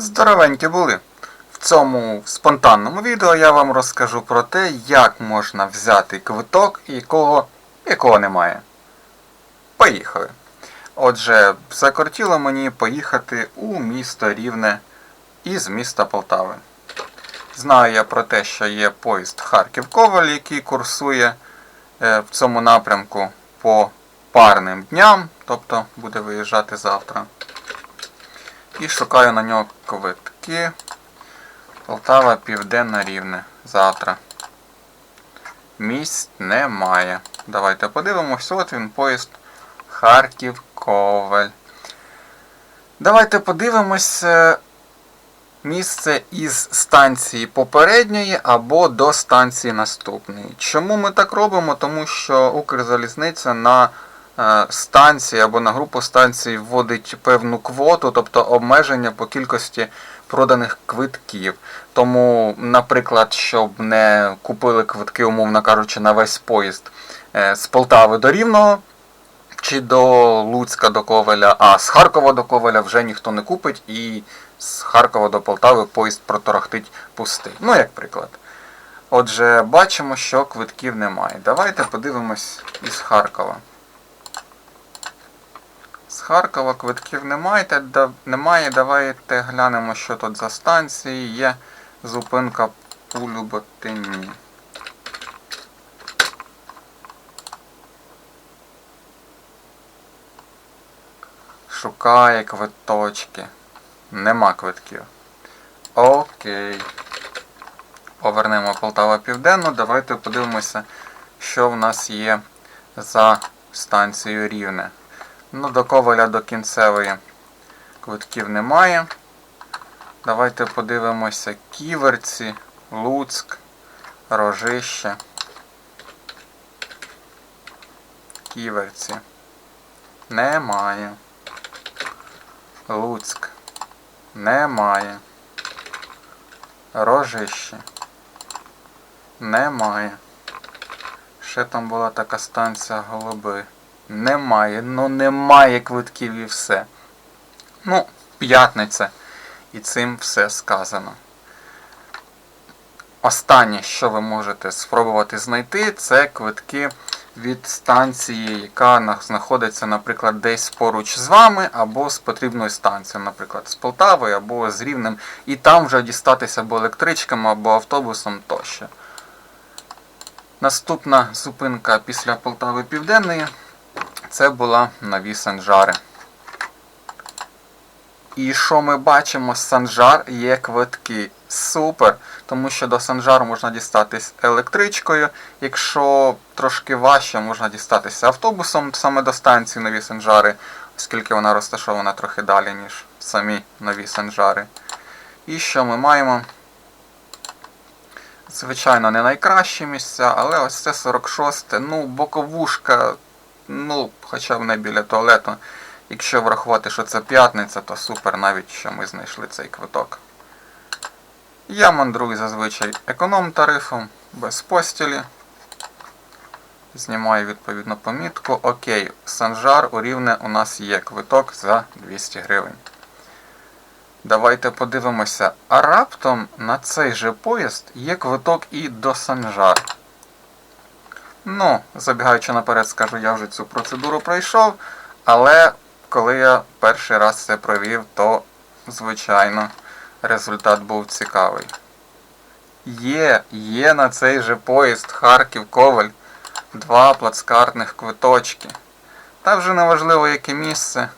Здоровенькі були! В цьому спонтанному відео я вам розкажу про те, як можна взяти квиток, якого, якого немає. Поїхали! Отже, закортіло мені поїхати у місто Рівне із міста Полтави. Знаю я про те, що є поїзд Харків-Коваль, який курсує е, в цьому напрямку по парним дням, тобто буде виїжджати завтра. І шукаю на нього квитки. Полтава Південна Рівне. Завтра. Місць немає. Давайте подивимось. От він поїзд Харків Коваль. Давайте подивимось місце із станції попередньої або до станції наступної. Чому ми так робимо? Тому що Укрзалізниця на е, станції або на групу станцій вводить певну квоту, тобто обмеження по кількості проданих квитків. Тому, наприклад, щоб не купили квитки, умовно кажучи, на весь поїзд е, з Полтави до Рівного. Чи до Луцька до Ковеля, а з Харкова до Ковеля вже ніхто не купить, і з Харкова до Полтави поїзд проторохтить пустий. Ну, як приклад. Отже, бачимо, що квитків немає. Давайте подивимось із Харкова. Харкова квитків немає. немає. Давайте глянемо, що тут за станції. Є зупинка у Люботині. Шукає квиточки. Нема квитків. Окей. Повернемо Полтава Південну. Давайте подивимося, що в нас є за станцією Рівне. Ну, до Коваля до кінцевої квитків немає. Давайте подивимося Ківерці, Луцьк, Рожище. Ківерці. Немає. Луцьк. Немає. Рожище. Немає. Ще там була така станція Голуби. Немає. Ну немає квитків і все. Ну, п'ятниця. І цим все сказано. Останнє, що ви можете спробувати знайти, це квитки від станції, яка знаходиться, наприклад, десь поруч з вами, або з потрібною станцією, наприклад, з Полтавою або з Рівнем, і там вже дістатися або електричками, або автобусом тощо. Наступна зупинка після Полтави Південної це була нові Санжари. І що ми бачимо, Санжар є квитки. Супер! Тому що до Санжару можна дістатись електричкою. Якщо трошки важче, можна дістатися автобусом саме до станції Нові Санжари, оскільки вона розташована трохи далі, ніж самі Нові Санжари. І що ми маємо? Звичайно, не найкращі місця, але ось це 46 те ну, боковушка, ну, хоча б не біля туалету. Якщо врахувати, що це п'ятниця, то супер навіть, що ми знайшли цей квиток. Я мандрую зазвичай економ-тарифом, без постілі. Знімаю відповідну помітку. Окей, Санжар у Рівне у нас є квиток за 200 гривень. Давайте подивимося. А раптом на цей же поїзд є квиток і до Санжар. Ну, забігаючи наперед, скажу, я вже цю процедуру пройшов, але коли я перший раз це провів, то, звичайно, результат був цікавий. Є, є на цей же поїзд Харків Коваль два плацкартних квиточки. Та вже не важливо яке місце.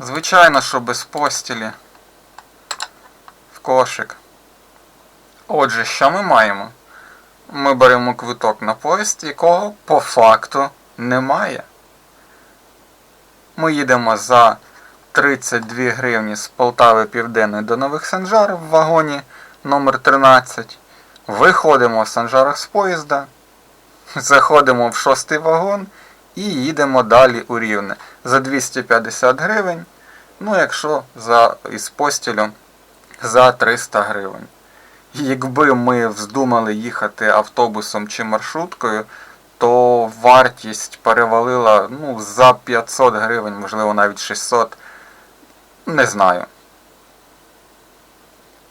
Звичайно, що без постілі. В кошик. Отже, що ми маємо? Ми беремо квиток на поїзд, якого по факту немає. Ми їдемо за 32 гривні з Полтави Південної до Нових Санжар в вагоні номер 13 Виходимо в Санжарах з поїзда, заходимо в шостий вагон і їдемо далі у Рівне за 250 гривень. Ну, якщо за, із постілю за 300 гривень. Якби ми вздумали їхати автобусом чи маршруткою, то вартість перевалила ну, за 500 гривень, можливо навіть 600. Не знаю.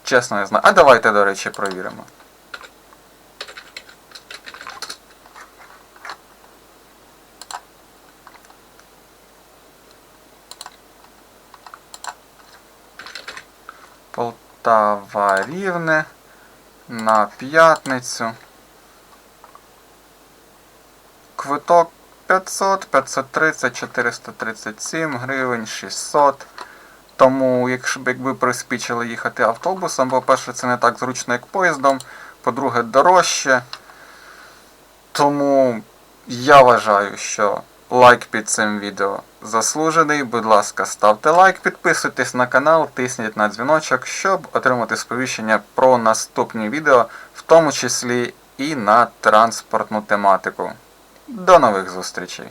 чесно не знаю. А давайте, до речі, провіримо. Полтава Рівне на п'ятницю. Квиток 500, 530, 437 гривень, 600. Тому, якщо якби приспічили їхати автобусом, по-перше, це не так зручно, як поїздом. По-друге, дорожче. Тому я вважаю, що лайк під цим відео заслужений. Будь ласка, ставте лайк, підписуйтесь на канал, тисніть на дзвіночок, щоб отримати сповіщення про наступні відео, в тому числі і на транспортну тематику. До нових зустрічей!